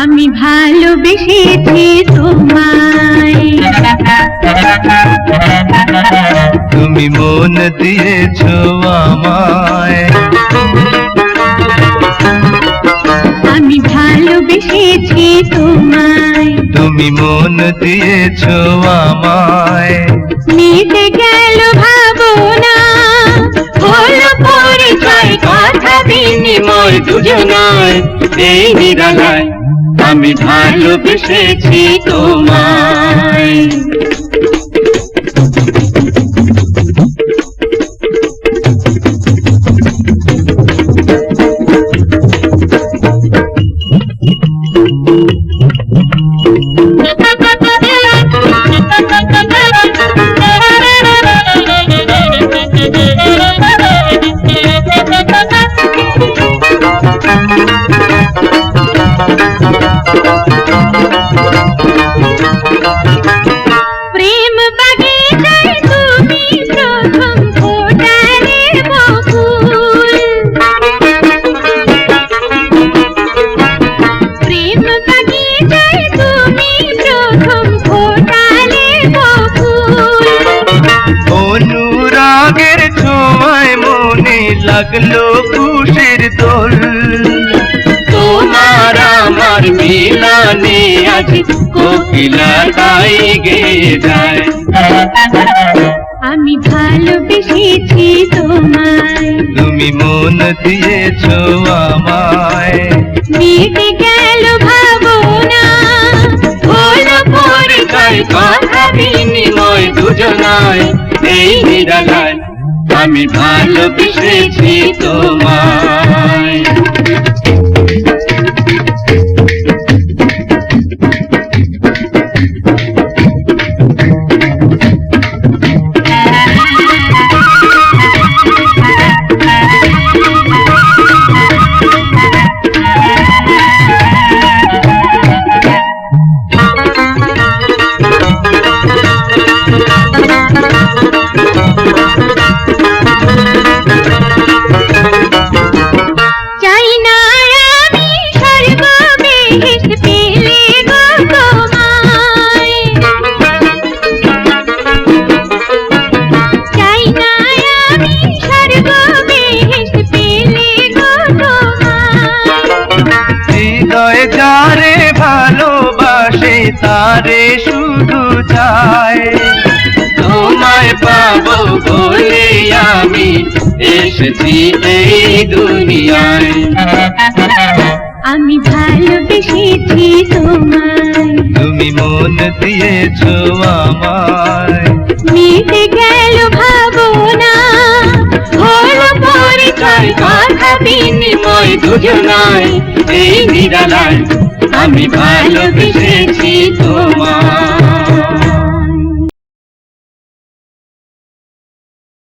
আমি ভালোবেসেছি তোমায়। তুমি মন দিয়েছ আমায়। তুমি মন দিয়েছ আমায়। মিটে গেল ভাবনা হলো পরিচয় কথা বিনিময় দুজনায়। এই নিরালায় আমি ভালোবেসেছি তোমায়। অনুরাগের ছোঁয়ায় মনে লাগল খুশির দোল। তোমার আমার মিলনে আজ কোকিলা গাই গে যায়। আমি ভালোবেসেছি তোমায়। তুমি মন দিয়েছ আমায়। মিটে গেল ভাবনা। হলো পরিচয় কথা বিনিময় দুজনায় এই নিরালায় আমি ভালোবেসেছি তোমায় তারে শুধু চায় তোমায় পাবো বলে আমি এসেছি এই দুনিয়ায়। আমি ভালোবেসেছি তোমায়। তুমি মন দিয়েছ আমায়। মিটে গেল ভাবনা। হলো পরিচয় কথা বিনিময় দুজনায়। এই নিরালায় আমি ভালোবেসেছি